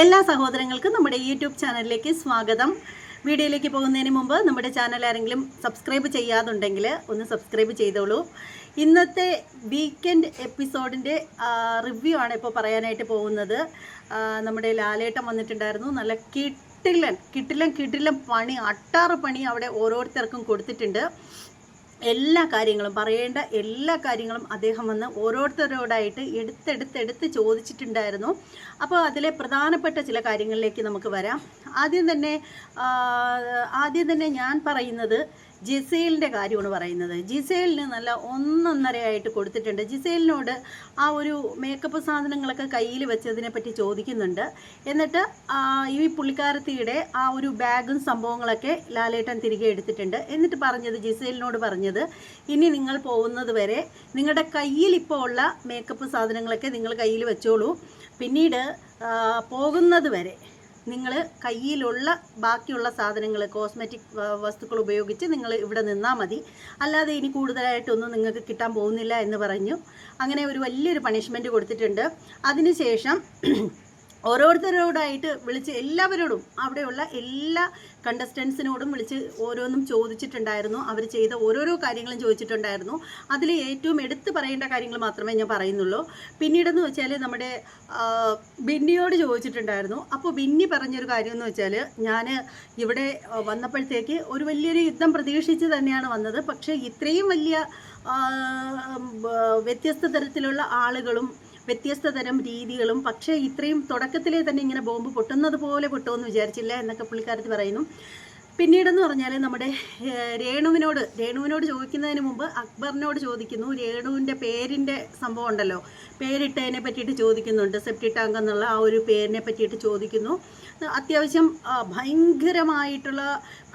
എല്ലാ സഹോദരങ്ങൾക്കും നമ്മുടെ യൂട്യൂബ് ചാനലിലേക്ക് സ്വാഗതം. വീഡിയോയിലേക്ക് പോകുന്നതിന് മുമ്പ് നമ്മുടെ ചാനൽ ആരെങ്കിലും സബ്സ്ക്രൈബ് ചെയ്യാതുണ്ടെങ്കിൽ ഒന്ന് സബ്സ്ക്രൈബ് ചെയ്തോളൂ. ഇന്നത്തെ വീക്കെൻഡ് എപ്പിസോഡിന്റെ റിവ്യൂ ആണ് ഇപ്പോൾ പറയാനായിട്ട് പോകുന്നത്. നമ്മുടെ ലാലേട്ടം വന്നിട്ടുണ്ടായിരുന്നു. നല്ല കിട്ടില്ലൻ കിട്ടില്ലൻ കിട്ടില്ലൻ പണി അട്ടാറ് പണി അവിടെ ഓരോരുത്തർക്കും കൊടുത്തിട്ടുണ്ട്. എല്ലാ കാര്യങ്ങളും പറയേണ്ട എല്ലാ കാര്യങ്ങളും അദ്ദേഹം വന്ന് ഓരോരുത്തരോടായിട്ട് എടുത്തെടുത്തെടുത്ത് ചോദിച്ചിട്ടുണ്ടായിരുന്നു. അപ്പോൾ അതിലെ പ്രധാനപ്പെട്ട ചില കാര്യങ്ങളിലേക്ക് നമുക്ക് വരാം. ആദ്യം തന്നെ ആദ്യം തന്നെ ഞാൻ പറയുന്നത് ജിസേലിന്റെ കാര്യമാണ് പറയുന്നത്. ജിസേലിന് നല്ല ഒന്നൊന്നരയായിട്ട് കൊടുത്തിട്ടുണ്ട്. ജിസേലിനോട് ആ ഒരു മേക്കപ്പ് സാധനങ്ങളൊക്കെ കയ്യിൽ വെച്ചതിനെ പറ്റി ചോദിക്കുന്നുണ്ട്. എന്നിട്ട് ഈ പുള്ളിക്കാരത്തിയുടെ ആ ഒരു ബാഗും സംഭവങ്ങളൊക്കെ ലാലേട്ടൻ തിരികെ എടുത്തിട്ടുണ്ട്. എന്നിട്ട് പറഞ്ഞത് ജിസേലിനോട് പറഞ്ഞത് ഇനി നിങ്ങൾ പോകുന്നത് വരെ നിങ്ങളുടെ കയ്യിൽ ഇപ്പോൾ ഉള്ള മേക്കപ്പ് സാധനങ്ങളൊക്കെ നിങ്ങൾ കയ്യിൽ വെച്ചോളൂ. പിന്നീട് പോകുന്നത് വരെ നിങ്ങൾ കയ്യിലുള്ള ബാക്കിയുള്ള സാധനങ്ങൾ കോസ്മെറ്റിക് വസ്തുക്കൾ ഉപയോഗിച്ച് നിങ്ങൾ ഇവിടെ നിന്നാൽ മതി. അല്ലാതെ ഇനി കൂടുതലായിട്ടൊന്നും നിങ്ങൾക്ക് കിട്ടാൻ പോകുന്നില്ല എന്ന് പറഞ്ഞു. അങ്ങനെ ഒരു വലിയൊരു പണിഷ്മെന്റ് കൊടുത്തിട്ടുണ്ട്. അതിനുശേഷം ഓരോരുത്തരോടായിട്ട് വിളിച്ച് എല്ലാവരോടും അവിടെയുള്ള എല്ലാ കണ്ടസ്റ്റൻസിനോടും വിളിച്ച് ഓരോന്നും ചോദിച്ചിട്ടുണ്ടായിരുന്നു. അവർ ചെയ്ത ഓരോരോ കാര്യങ്ങളും ചോദിച്ചിട്ടുണ്ടായിരുന്നു. അതിൽ ഏറ്റവും എടുത്തു പറയേണ്ട കാര്യങ്ങൾ മാത്രമേ ഞാൻ പറയുന്നുള്ളൂ. പിന്നീടെന്ന് വെച്ചാൽ നമ്മുടെ ബിന്നിയോട് ചോദിച്ചിട്ടുണ്ടായിരുന്നു. അപ്പോൾ ബിന്നി പറഞ്ഞൊരു കാര്യം എന്ന് വെച്ചാൽ ഞാൻ ഇവിടെ വന്നപ്പോഴത്തേക്ക് ഒരു വലിയൊരു യുദ്ധം പ്രതീക്ഷിച്ച് തന്നെയാണ് വന്നത്. പക്ഷേ ഇത്രയും വലിയ വ്യത്യസ്ത തരത്തിലുള്ള ആളുകളും വ്യത്യസ്ത തരം രീതികളും പക്ഷേ ഇത്രയും തുടക്കത്തിലേ തന്നെ ഇങ്ങനെ ബോംബ് പൊട്ടുന്നത് പോലെ പൊട്ടുമെന്ന് വിചാരിച്ചില്ല എന്നൊക്കെ പുള്ളിക്കാരത്തിൽ പറയുന്നു. പിന്നീടെന്ന് പറഞ്ഞാൽ നമ്മുടെ രേണുവിനോട് രേണുവിനോട് ചോദിക്കുന്നതിന് മുമ്പ് അക്ബറിനോട് ചോദിക്കുന്നു രേണുവിന്റെ പേരിന്റെ സംഭവം ഉണ്ടല്ലോ പേരിട്ടതിനെ പറ്റിയിട്ട് ചോദിക്കുന്നുണ്ട് സെപ്റ്റി ടാങ്ക് എന്നുള്ള ആ ഒരു പേരിനെ പറ്റിയിട്ട് ചോദിക്കുന്നു. അത്യാവശ്യം ഭയങ്കരമായിട്ടുള്ള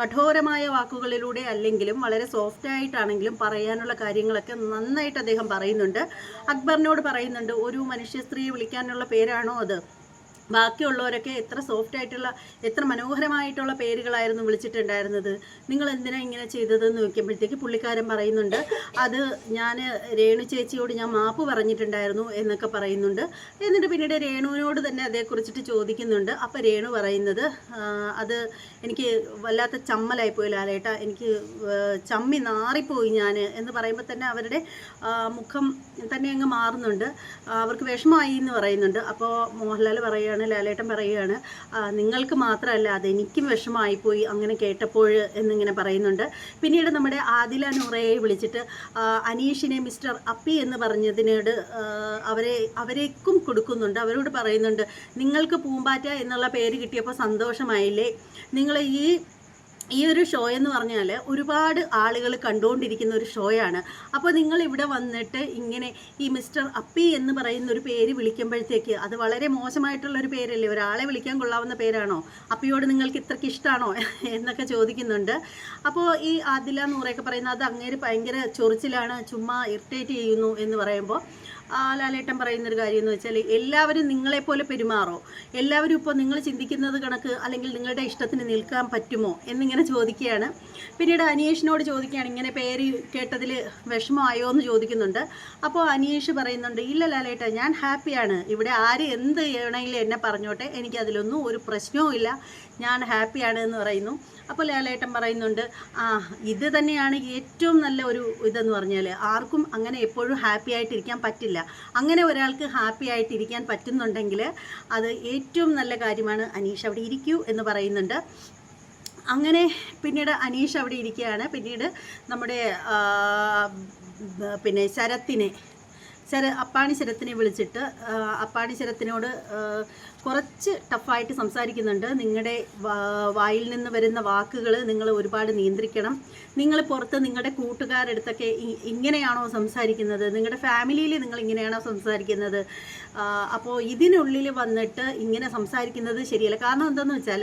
കഠോരമായ വാക്കുകളിലൂടെ അല്ലെങ്കിലും വളരെ സോഫ്റ്റായിട്ടാണെങ്കിലും പറയാനുള്ള കാര്യങ്ങളൊക്കെ നന്നായിട്ട് അദ്ദേഹം പറയുന്നുണ്ട്. അക്ബറിനോട് പറയുന്നുണ്ട് ഒരു മനുഷ്യ സ്ത്രീയെ വിളിക്കാനുള്ള പേരാണോ അത്? ബാക്കിയുള്ളവരൊക്കെ എത്ര സോഫ്റ്റ് ആയിട്ടുള്ള എത്ര മനോഹരമായിട്ടുള്ള പേരുകളായിരുന്നു വിളിച്ചിട്ടുണ്ടായിരുന്നത്. നിങ്ങൾ എന്തിനാ ഇങ്ങനെ ചെയ്തതെന്ന് ചോദിക്കുമ്പോഴത്തേക്ക് പുള്ളിക്കാരൻ പറയുന്നുണ്ട് അത് ഞാൻ രേണു ചേച്ചിയോട് ഞാൻ മാപ്പ് പറഞ്ഞിട്ടുണ്ടായിരുന്നു എന്നൊക്കെ പറയുന്നുണ്ട്. എന്നിട്ട് പിന്നീട് രേണുവിനോട് തന്നെ അതേക്കുറിച്ചിട്ട് ചോദിക്കുന്നുണ്ട്. അപ്പോൾ രേണു പറയുന്നത് അത് എനിക്ക് വല്ലാത്ത ചമ്മലായിപ്പോയി ലാലേട്ട എനിക്ക് ചമ്മി നാറിപ്പോയി ഞാൻ എന്ന് പറയുമ്പോൾ തന്നെ അവരുടെ മുഖം തന്നെ അങ്ങ് മാറുന്നുണ്ട്. അവർക്ക് വിഷമമായി എന്ന് പറയുന്നുണ്ട്. അപ്പോൾ മോഹൻലാൽ പറയുകയാണ് ലാലേട്ടൻ പറയുകയാണ് നിങ്ങൾക്ക് മാത്രമല്ല അതെനിക്കും വിഷമമായിപ്പോയി അങ്ങനെ കേട്ടപ്പോൾ എന്നിങ്ങനെ പറയുന്നുണ്ട്. പിന്നീട് നമ്മുടെ ആദില നൂറയെ വിളിച്ചിട്ട് അനീഷിനെ മിസ്റ്റർ അപ്പി എന്ന് പറഞ്ഞതിനോട് അവരെ അവരേക്കും കൊടുക്കുന്നുണ്ട്. അവരോട് പറയുന്നുണ്ട് നിങ്ങൾക്ക് പൂമ്പാറ്റ എന്നുള്ള പേര് കിട്ടിയപ്പോൾ സന്തോഷമായില്ലേ? നിങ്ങൾ ഈ ഈ ഒരു ഷോ എന്ന് പറഞ്ഞാൽ ഒരുപാട് ആളുകൾ കണ്ടുകൊണ്ടിരിക്കുന്ന ഒരു ഷോയാണ് അപ്പോൾ നിങ്ങൾ ഇവിടെ വന്നിട്ട് ഇങ്ങനെ ഈ മിസ്റ്റർ അപ്പി എന്ന് പറയുന്ന ഒരു പേര് വിളിക്കുമ്പോഴത്തേക്ക് അത് വളരെ മോശമായിട്ടുള്ള ഒരു പേരല്ലേ? ഒരാളെ വിളിക്കാൻ കൊള്ളാവുന്ന പേരാണോ? അപ്പിയോട് നിങ്ങൾക്ക് ഇത്രയ്ക്ക് ഇഷ്ടമാണോ എന്നൊക്കെ ചോദിക്കുന്നുണ്ട്. അപ്പോൾ ഈ ആദില നൂറയൊക്കെ പറയുന്നത് അത് അങ്ങേര് ഭയങ്കര ചൊറിച്ചിലാണ് ചുമ്മാ ഇറിറ്റേറ്റ് ചെയ്യുന്നു എന്ന് പറയുമ്പോൾ ലാലേട്ടൻ പറയുന്നൊരു കാര്യം എന്ന് വെച്ചാൽ എല്ലാവരും നിങ്ങളെപ്പോലെ പെരുമാറോ? എല്ലാവരും ഇപ്പോൾ നിങ്ങൾ ചിന്തിക്കുന്നത് കണക്ക് അല്ലെങ്കിൽ നിങ്ങളുടെ ഇഷ്ടത്തിന് നിൽക്കാൻ പറ്റുമോ എന്നിങ്ങനെ ചോദിക്കുകയാണ്. പിന്നീട് അനീഷിനോട് ചോദിക്കുകയാണ് ഇങ്ങനെ പേര് കേട്ടതിൽ വിഷമമായോ എന്ന് ചോദിക്കുന്നുണ്ട്. അപ്പോൾ അനീഷ് പറയുന്നുണ്ട് ഇല്ല ലാലേട്ട ഞാൻ ഹാപ്പിയാണ്. ഇവിടെ ആര് എന്ത് വേണമെങ്കിലും എന്നെ പറഞ്ഞോട്ടെ എനിക്കതിലൊന്നും ഒരു പ്രശ്നവും ഇല്ല. ഞാൻ ഹാപ്പിയാണ് എന്ന് പറയുന്നു. അപ്പോൾ ലാലേട്ടൻ പറയുന്നുണ്ട് ആ ഇത് തന്നെയാണ് ഏറ്റവും നല്ല ഒരു ഇതെന്ന് പറഞ്ഞാൽ ആർക്കും അങ്ങനെ എപ്പോഴും ഹാപ്പി ആയിട്ടിരിക്കാൻ പറ്റില്ല. അങ്ങനെ ഒരാൾക്ക് ഹാപ്പി ആയിട്ടിരിക്കാൻ പറ്റുന്നുണ്ടെങ്കിൽ അത് ഏറ്റവും നല്ല കാര്യമാണ് അനീഷ് അവിടെ ഇരിക്കൂ എന്ന് പറയുന്നുണ്ട്. അങ്ങനെ പിന്നീട് അനീഷ് അവിടെ ഇരിക്കുകയാണ്. പിന്നീട് നമ്മുടെ പിന്നെ ശരത്തിനെ ശര അപ്പാണി ശരത്തിനെ വിളിച്ചിട്ട് അപ്പാണി ശരത്തിനോട് കുറച്ച് ടഫായിട്ട് സംസാരിക്കുന്നുണ്ട്. നിങ്ങളുടെ വായിൽ നിന്ന് വരുന്ന വാക്കുകൾ നിങ്ങൾ ഒരുപാട് നിയന്ത്രിക്കണം. നിങ്ങൾ പുറത്ത് നിങ്ങളുടെ കൂട്ടുകാരടുത്തൊക്കെ ഇങ്ങനെയാണോ സംസാരിക്കുന്നത്? നിങ്ങളുടെ ഫാമിലിയിൽ നിങ്ങൾ ഇങ്ങനെയാണോ സംസാരിക്കുന്നത് അപ്പോൾ ഇതിനുള്ളിൽ വന്നിട്ട് ഇങ്ങനെ സംസാരിക്കുന്നത് ശരിയല്ല. കാരണം എന്താണെന്ന് വെച്ചാൽ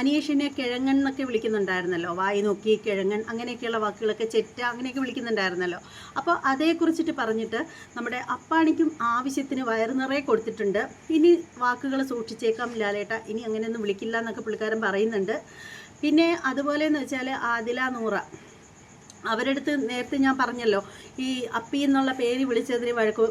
അനീഷിനെ കിഴങ്ങൻ എന്നൊക്കെ വിളിക്കുന്നുണ്ടായിരുന്നല്ലോ. വായി നോക്കി കിഴങ്ങൻ അങ്ങനെയൊക്കെയുള്ള വാക്കുകളൊക്കെ ചെറ്റ അങ്ങനെയൊക്കെ വിളിക്കുന്നുണ്ടായിരുന്നല്ലോ. അപ്പോൾ അതേക്കുറിച്ചിട്ട് പറഞ്ഞിട്ട് നമ്മുടെ അപ്പാണിക്കും ആവശ്യത്തിന് വയറു നിറയെ കൊടുത്തിട്ടുണ്ട്. ഇനി വാക്കുകൾ സൂക്ഷിച്ചേക്കാം ലാലേട്ട ഇനി അങ്ങനെയൊന്നും വിളിക്കില്ല എന്നൊക്കെ പുള്ളിക്കാരൻ പറയുന്നുണ്ട്. പിന്നെ അതുപോലെ എന്ന് വെച്ചാൽ ആദില നൂറ. അവരടുത്ത് നേരത്തെ ഞാൻ പറഞ്ഞല്ലോ ഈ അപ്പി എന്നുള്ള പേര് വിളിച്ചതിന് വഴക്ക്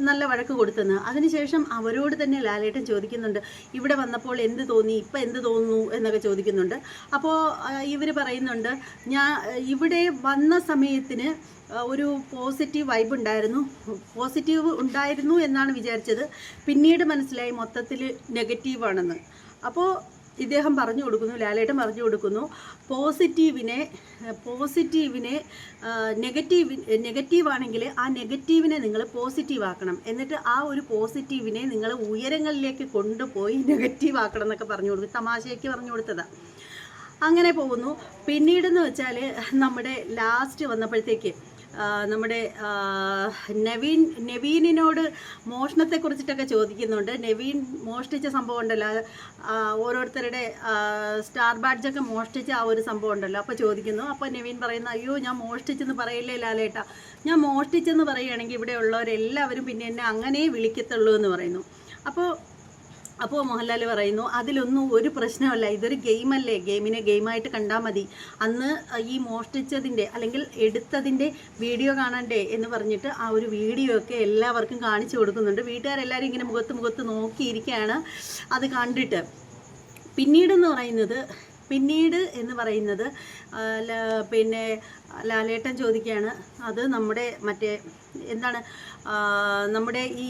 നല്ല വഴക്ക് കൊടുത്തെന്ന്. അതിനുശേഷം അവരോട് തന്നെ ലാലേട്ടൻ ചോദിക്കുന്നുണ്ട് ഇവിടെ വന്നപ്പോൾ എന്ത് തോന്നി? ഇപ്പം എന്ത് തോന്നുന്നു? എന്നൊക്കെ ചോദിക്കുന്നുണ്ട്. അപ്പോൾ ഇവർ പറയുന്നുണ്ട് ഞാൻ ഇവിടെ വന്ന സമയത്തിന് ഒരു പോസിറ്റീവ് വൈബ് ഉണ്ടായിരുന്നു. പോസിറ്റീവ് ഉണ്ടായിരുന്നു എന്നാണ് വിചാരിച്ചത്. പിന്നീട് മനസ്സിലായി മൊത്തത്തിൽ നെഗറ്റീവാണെന്ന്. അപ്പോൾ ഇദ്ദേഹം പറഞ്ഞു കൊടുക്കുന്നു ലാലേട്ടൻ പറഞ്ഞു കൊടുക്കുന്നു പോസിറ്റീവിനെ പോസിറ്റീവിനെ നെഗറ്റീവ് നെഗറ്റീവാണെങ്കിൽ ആ നെഗറ്റീവിനെ നിങ്ങൾ പോസിറ്റീവാക്കണം. എന്നിട്ട് ആ ഒരു പോസിറ്റീവിനെ നിങ്ങൾ ഉയരങ്ങളിലേക്ക് കൊണ്ടുപോയി നെഗറ്റീവാക്കണം എന്നൊക്കെ പറഞ്ഞു കൊടുക്കും തമാശയ്ക്ക് പറഞ്ഞു കൊടുത്തതാണ് അങ്ങനെ പോകുന്നു. പിന്നീടെന്ന് വെച്ചാൽ നമ്മുടെ ലാസ്റ്റ് വന്നപ്പോഴത്തേക്ക് നമ്മുടെ നവീൻ നവീനിനോട് മോഷണത്തെ കുറിച്ചിട്ടൊക്കെ ചോദിക്കുന്നുണ്ട്. നവീൻ മോഷ്ടിച്ച സംഭവം ഉണ്ടല്ലോ ഓരോരുത്തരുടെ സ്റ്റാർ ബാഡ്ജൊക്കെ മോഷ്ടിച്ച ആ ഒരു സംഭവം ഉണ്ടല്ലോ അപ്പോൾ ചോദിക്കുന്നു. അപ്പോൾ നവീൻ പറയുന്നു അയ്യോ ഞാൻ മോഷ്ടിച്ചെന്ന് പറയില്ലേ ലാലേട്ട? ഞാൻ മോഷ്ടിച്ചെന്ന് പറയുകയാണെങ്കിൽ ഇവിടെ ഉള്ളവരെല്ലാവരും പിന്നെ എന്നെ അങ്ങനെ വിളിക്കത്തുള്ളൂ എന്ന് പറയുന്നു. അപ്പോൾ അപ്പോൾ മോഹൻലാൽ പറയുന്നു അതിലൊന്നും ഒരു പ്രശ്നമല്ല ഇതൊരു ഗെയിമല്ലേ? ഗെയിമിനെ ഗെയിമായിട്ട് കണ്ടാൽ മതി. അന്ന് ഈ മോഷ്ടിച്ചതിന്റെ അല്ലെങ്കിൽ എടുത്തതിന്റെ വീഡിയോ കാണണ്ടേ? എന്ന് പറഞ്ഞിട്ട് ആ ഒരു വീഡിയോ ഒക്കെ എല്ലാവർക്കും കാണിച്ചു കൊടുക്കുന്നുണ്ട്. വീട്ടുകാരെല്ലാവരും ഇങ്ങനെ മുഖത്ത് മുഖത്ത് നോക്കിയിരിക്കുകയാണ് അത് കണ്ടിട്ട്. പിന്നീടെന്ന് പറയുന്നത് പിന്നീട് എന്ന് പറയുന്നത് പിന്നെ ലാലേട്ടൻ ചോദിക്കുകയാണ് അത് നമ്മുടെ മറ്റേ എന്താണ് നമ്മുടെ ഈ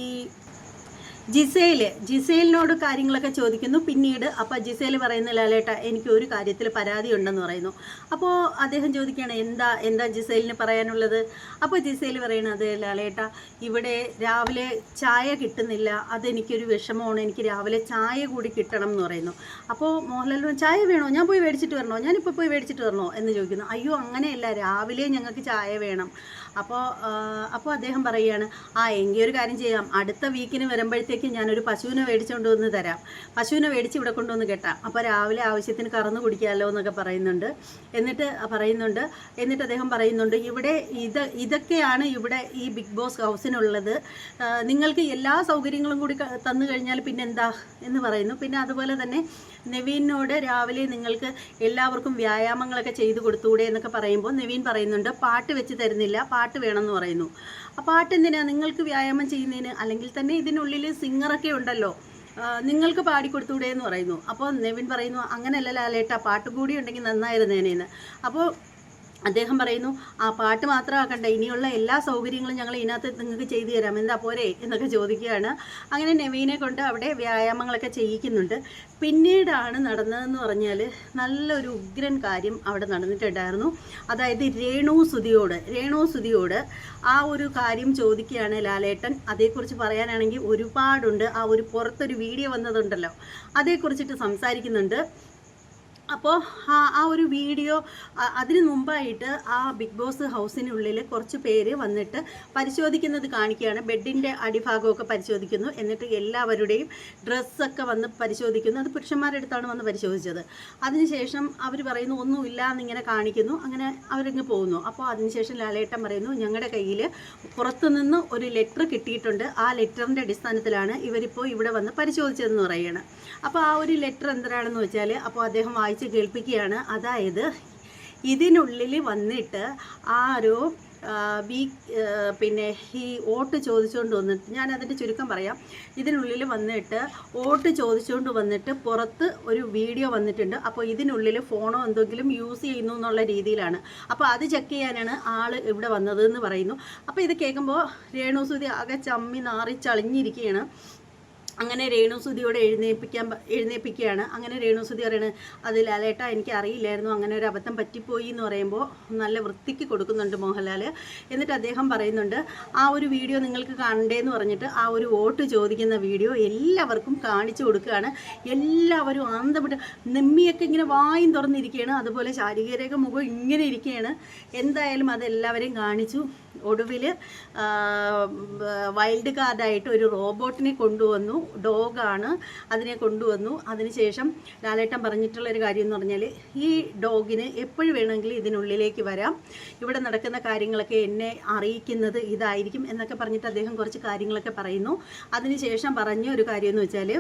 ജിസേൽ ജിസേലിനോട് കാര്യങ്ങളൊക്കെ ചോദിക്കുന്നു. പിന്നീട് അപ്പോൾ ജിസേൽ പറയുന്ന ലാലേട്ട എനിക്ക് ഒരു കാര്യത്തിൽ പരാതി ഉണ്ടെന്ന് പറയുന്നു. അപ്പോൾ അദ്ദേഹം ചോദിക്കുകയാണ് എന്താ എന്താ ജിസേലിന് പറയാനുള്ളത്? അപ്പോൾ ജിസേൽ പറയണത് ലാലേട്ട ഇവിടെ രാവിലെ ചായ കിട്ടുന്നില്ല അതെനിക്കൊരു വിഷമമാണ് എനിക്ക് രാവിലെ ചായ കൂടി കിട്ടണം എന്ന് പറയുന്നു. അപ്പോൾ മോഹൻലാൽ ചായ വേണോ? ഞാൻ പോയി മേടിച്ചിട്ട് വരണോ? ഞാനിപ്പോൾ പോയി മേടിച്ചിട്ട് വരണോ? എന്ന് ചോദിക്കുന്നു. അയ്യോ അങ്ങനെയല്ല രാവിലെ ഞങ്ങൾക്ക് ചായ വേണം. അപ്പോൾ അപ്പോൾ അദ്ദേഹം പറയുകയാണ് ആ എങ്കിൽ ഒരു കാര്യം ചെയ്യാം. അടുത്ത വീക്കിന് വരുമ്പോഴത്തേക്ക് ഞാനൊരു പശുവിനെ മേടിച്ചുകൊണ്ട് വന്ന് തരാം. പശുവിനെ മേടിച്ച് ഇവിടെ കൊണ്ടുവന്ന് കെട്ടാം. അപ്പോൾ രാവിലെ ആവശ്യത്തിന് കറന്ന് കുടിക്കാമല്ലോ എന്നൊക്കെ പറയുന്നുണ്ട്. എന്നിട്ട് പറയുന്നുണ്ട്. എന്നിട്ട് അദ്ദേഹം പറയുന്നുണ്ട് ഇവിടെ ഇത് ഇതൊക്കെയാണ് ഇവിടെ ഈ ബിഗ് ബോസ് ഹൗസിനുള്ളത്. നിങ്ങൾക്ക് എല്ലാ സൗകര്യങ്ങളും കൂടി തന്നു കഴിഞ്ഞാൽ പിന്നെ എന്താ എന്ന് പറയുന്നു. പിന്നെ അതുപോലെ തന്നെ നവീനോട് രാവിലെ നിങ്ങൾക്ക് എല്ലാവർക്കും വ്യായാമങ്ങളൊക്കെ ചെയ്തു കൊടുത്തുകൂടെ എന്നൊക്കെ പറയുമ്പോൾ നവീൻ പറയുന്നുണ്ട് പാട്ട് വെച്ച് തരുന്നില്ല. പാട്ട് വേണമെന്ന് പറയുന്നു. ആ പാട്ട് എന്തിനാ നിങ്ങൾക്ക് വ്യായാമം ചെയ്യുന്നതിന് അല്ലെങ്കിൽ തന്നെ ഇതിനുള്ളിൽ സിംഗറൊക്കെ ഉണ്ടല്ലോ. നിങ്ങൾക്ക് പാടിക്കൊടുത്തൂടെ എന്ന് പറയുന്നു. അപ്പോൾ നെവിൻ പറയുന്നു അങ്ങനെയല്ല ലാലേട്ടാ പാട്ട് കൂടി ഉണ്ടെങ്കിൽ നന്നായിരുന്നേനേന്ന്. അപ്പോൾ അദ്ദേഹം പറയുന്നു ആ പാട്ട് മാത്രമാക്കണ്ട ഇനിയുള്ള എല്ലാ സൗകര്യങ്ങളും ഞങ്ങൾ ഇതിനകത്ത് നിങ്ങൾക്ക് ചെയ്തു തരാം. എന്താ പോരെ? എന്നൊക്കെ ചോദിക്കുകയാണ്. അങ്ങനെ നെവീനെ കൊണ്ട് അവിടെ വ്യായാമങ്ങളൊക്കെ ചെയ്യിക്കുന്നുണ്ട്. പിന്നീടാണ് നടന്നതെന്ന് പറഞ്ഞാൽ നല്ലൊരു ഉഗ്രൻ കാര്യം അവിടെ നടന്നിട്ടുണ്ടായിരുന്നു. അതായത് രേണു സുതിയോട് രേണു സുതിയോട് ആ ഒരു കാര്യം ചോദിക്കുകയാണ് ലാലേട്ടൻ. അതേക്കുറിച്ച് പറയാനാണെങ്കിൽ ഒരുപാടുണ്ട്. ആ ഒരു പുറത്തൊരു വീഡിയോ വന്നതുണ്ടല്ലോ അതേക്കുറിച്ചിട്ട് സംസാരിക്കുന്നുണ്ട്. അപ്പോൾ ആ ആ ഒരു വീഡിയോ അതിന് മുമ്പായിട്ട് ആ ബിഗ് ബോസ് ഹൗസിനുള്ളിൽ കുറച്ച് പേര് വന്നിട്ട് പരിശോധിക്കുന്നത് കാണിക്കുകയാണ്. ബെഡിന്റെ അടിഭാഗമൊക്കെ പരിശോധിക്കുന്നു. എന്നിട്ട് എല്ലാവരുടെയും ഡ്രസ്സൊക്കെ വന്ന് പരിശോധിക്കുന്നു. അത് പുരുഷന്മാരുടെ അടുത്താണ് വന്ന് പരിശോധിച്ചത്. അതിനുശേഷം അവർ പറയുന്നു ഒന്നുമില്ല എന്നിങ്ങനെ കാണിക്കുന്നു. അങ്ങനെ അവരിങ്ങ് പോകുന്നു. അപ്പോൾ അതിനുശേഷം ലാലേട്ടൻ പറയുന്നു ഞങ്ങളുടെ കയ്യിൽ പുറത്തുനിന്ന് ഒരു ലെറ്റർ കിട്ടിയിട്ടുണ്ട്. ആ ലെറ്ററിന്റെ അടിസ്ഥാനത്തിലാണ് ഇവരിപ്പോൾ ഇവിടെ വന്ന് പരിശോധിച്ചതെന്ന് പറയുകയാണ് അപ്പോൾ ആ ഒരു ലെറ്റർ എന്താണെന്ന് വെച്ചാൽ അപ്പോൾ അദ്ദേഹം വായിച്ച് കേൾപ്പിക്കുകയാണ്. അതായത് ഇതിനുള്ളിൽ വന്നിട്ട് ആരോ ബി പിന്നെ ഈ വോട്ട് ചോദിച്ചുകൊണ്ട് വന്നിട്ട് ഞാൻ അതിന്റെ ചുരുക്കം പറയാം. ഇതിനുള്ളിൽ വന്നിട്ട് വോട്ട് ചോദിച്ചുകൊണ്ട് വന്നിട്ട് പുറത്ത് ഒരു വീഡിയോ വന്നിട്ടുണ്ട്. അപ്പോൾ ഇതിനുള്ളിൽ ഫോണോ എന്തെങ്കിലും യൂസ് ചെയ്യുന്നു എന്നുള്ള രീതിയിലാണ്. അപ്പോൾ അത് ചെക്ക് ചെയ്യാനാണ് ആൾ ഇവിടെ വന്നത് എന്ന് പറയുന്നു. അപ്പോൾ ഇത് കേൾക്കുമ്പോൾ രേണുസുതി ആകെ ചമ്മി നാറി ചളിഞ്ഞിരിക്കുകയാണ്. അങ്ങനെ രേണുസുതിയോട് എഴുന്നേൽപ്പിക്കാൻ എഴുന്നേൽപ്പിക്കുകയാണ് അങ്ങനെ രേണുസുതി പറയുന്നത് അത് ലാലേട്ട എനിക്ക് അറിയില്ലായിരുന്നു. അങ്ങനെ ഒരു അബദ്ധം പറ്റിപ്പോയി എന്ന് പറയുമ്പോൾ നല്ല വൃത്തിക്ക് കൊടുക്കുന്നുണ്ട് മോഹൻലാൽ എന്നിട്ട് അദ്ദേഹം പറയുന്നുണ്ട് ആ ഒരു വീഡിയോ നിങ്ങൾക്ക് കാണണ്ടേന്ന് പറഞ്ഞിട്ട് ആ ഒരു വോട്ട് ചോദിക്കുന്ന വീഡിയോ എല്ലാവർക്കും കാണിച്ചു കൊടുക്കുകയാണ്. എല്ലാവരും ആന്തപ്പെട്ട് നിമ്മിയൊക്കെ ഇങ്ങനെ വായും തുറന്നിരിക്കുകയാണ്. അതുപോലെ ശാരീരിക മുഖം ഇങ്ങനെ ഇരിക്കുകയാണ്. എന്തായാലും അതെല്ലാവരെയും കാണിച്ചു. ഒടുവിൽ വൈൽഡ് കാർഡായിട്ട് ഒരു റോബോട്ടിനെ കൊണ്ടുവന്നു. ഡോഗാണ് അതിനെ കൊണ്ടുവന്നു. അതിനുശേഷം ലാലേട്ടൻ പറഞ്ഞിട്ടുള്ള ഒരു കാര്യം എന്ന് പറഞ്ഞാൽ ഈ ഡോഗിന് എപ്പോഴും വേണമെങ്കിലും ഇതിനുള്ളിലേക്ക് വരാം. ഇവിടെ നടക്കുന്ന കാര്യങ്ങളൊക്കെ എന്നെ അറിയിക്കുന്നത് ഇതായിരിക്കും എന്നൊക്കെ പറഞ്ഞിട്ട് അദ്ദേഹം കുറച്ച് കാര്യങ്ങളൊക്കെ പറയുന്നു. അതിനുശേഷം പറഞ്ഞ ഒരു കാര്യം എന്ന് വെച്ചാൽ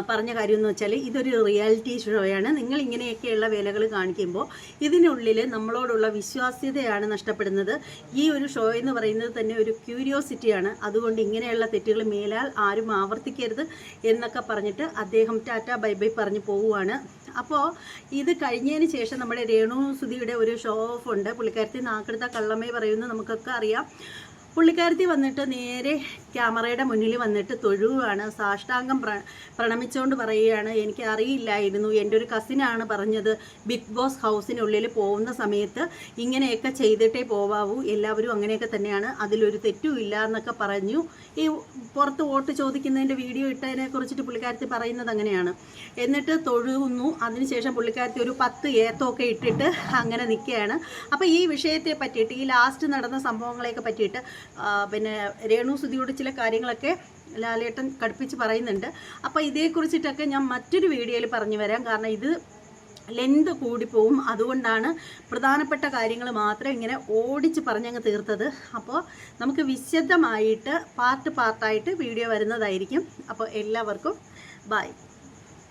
പറഞ്ഞ കാര്യം എന്ന് വെച്ചാൽ ഇതൊരു റിയാലിറ്റി ഷോയാണ്. നിങ്ങൾ ഇങ്ങനെയൊക്കെയുള്ള വേലകൾ കാണിക്കുമ്പോൾ ഇതിനുള്ളിൽ നമ്മളോടുള്ള വിശ്വാസ്യതയാണ് നഷ്ടപ്പെടുന്നത്. ഈ ഒരു ഷോ എന്ന് പറയുന്നത് തന്നെ ഒരു ക്യൂരിയോസിറ്റിയാണ്. അതുകൊണ്ട് ഇങ്ങനെയുള്ള തെറ്റുകൾ മേലാൽ ആരും ആവർത്തിക്കരുത് എന്നൊക്കെ പറഞ്ഞിട്ട് അദ്ദേഹം ടാറ്റ ബൈ ബൈ പറഞ്ഞ് പോവുകയാണ് അപ്പോൾ ഇത് കഴിഞ്ഞതിന് ശേഷം നമ്മുടെ രേണു സുധിയുടെ ഒരു ഷോ ഓഫ് ഉണ്ട്. പുള്ളിക്കാരത്തി നാക്കെടുത്ത കള്ളമ്മ പറയുമെന്ന് നമുക്കൊക്കെ അറിയാം. പുള്ളിക്കാരത്തി വന്നിട്ട് നേരെ ക്യാമറയുടെ മുന്നിൽ വന്നിട്ട് തൊഴുകയാണ് സാഷ്ടാംഗം പ്ര പ്രണമിച്ചുകൊണ്ട് പറയുകയാണ് എനിക്ക് അറിയില്ലായിരുന്നു എന്റെ ഒരു കസിനാണ് പറഞ്ഞത് ബിഗ് ബോസ് ഹൗസിനുള്ളിൽ പോകുന്ന സമയത്ത് ഇങ്ങനെയൊക്കെ ചെയ്തിട്ടേ പോവാവൂ. എല്ലാവരും അങ്ങനെയൊക്കെ തന്നെയാണ്. അതിലൊരു തെറ്റും ഇല്ല എന്നൊക്കെ പറഞ്ഞു. ഈ പുറത്ത് വോട്ട് ചോദിക്കുന്നതിന്റെ വീഡിയോ ഇട്ടതിനെ കുറിച്ചിട്ട് പുള്ളിക്കാരത്തി പറയുന്നത് അങ്ങനെയാണ്. എന്നിട്ട് തൊഴുകുന്നു അതിനുശേഷം പുള്ളിക്കാരത്തി ഒരു പത്ത് ഏത്തമൊക്കെ ഇട്ടിട്ട് അങ്ങനെ നിൽക്കുകയാണ്. അപ്പോൾ ഈ വിഷയത്തെ പറ്റിയിട്ട് ഈ ലാസ്റ്റ് നടന്ന സംഭവങ്ങളെയൊക്കെ പറ്റിയിട്ട് പിന്നെ രേണു സുധിയോട് ചില കാര്യങ്ങളൊക്കെ ലാലേട്ടൻ കടുപ്പിച്ച് പറയുന്നുണ്ട്. അപ്പോൾ ഇതേക്കുറിച്ചിട്ടൊക്കെ ഞാൻ മറ്റൊരു വീഡിയോയിൽ പറഞ്ഞു വരാം. കാരണം ഇത് ലെന്ത് കൂടിപ്പോവും. അതുകൊണ്ടാണ് പ്രധാനപ്പെട്ട കാര്യങ്ങൾ മാത്രം ഇങ്ങനെ ഓടിച്ച് പറഞ്ഞങ്ങ് തീർത്തത്. അപ്പോൾ നമുക്ക് വിശദമായിട്ട് പാർട്ട് പാർട്ടായിട്ട് വീഡിയോ വരുന്നതായിരിക്കും. അപ്പോൾ എല്ലാവർക്കും ബൈ